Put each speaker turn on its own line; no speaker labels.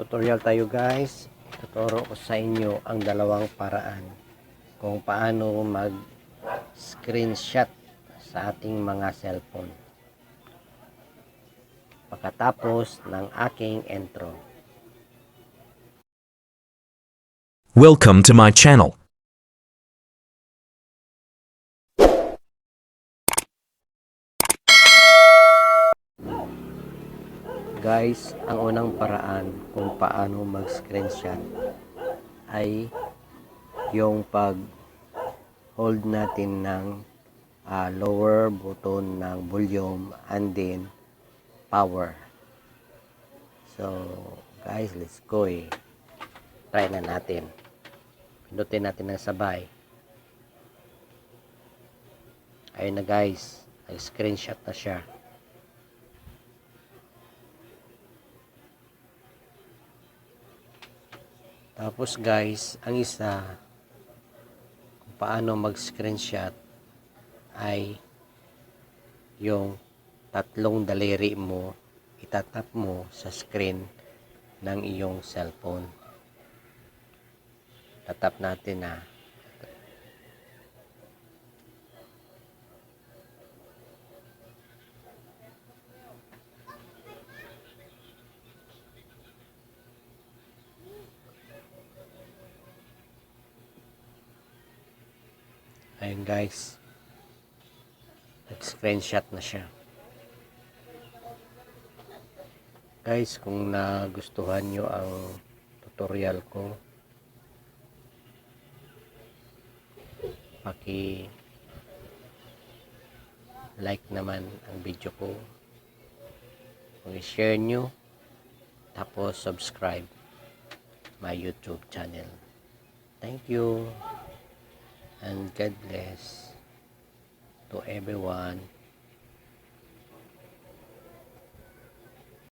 tutorial tayo guys tuturo ko sa inyo ang dalawang paraan kung paano mag screenshot sa ating mga cellphone pagkatapos ng aking intro
Welcome to my channel.
Guys ang unang paraan kung paano mag screenshot ay yung pag hold natin ng ah, lower button ng volume and then power. So guys let's go eh. Try na natin. Pindutin natin ng sabay. Ayun na guys. Nag screenshot na siya Tapos guys, ang isa kung paano mag-screenshot ay yung tatlong daliri mo itatap mo sa screen ng iyong cellphone. Tatap natin na Ayun guys. Nag-screenshot na siya. Guys, kung nagustuhan nyo ang tutorial ko, paki like naman ang video ko. Kung i-share nyo, tapos subscribe my YouTube channel. Thank you and God bless to everyone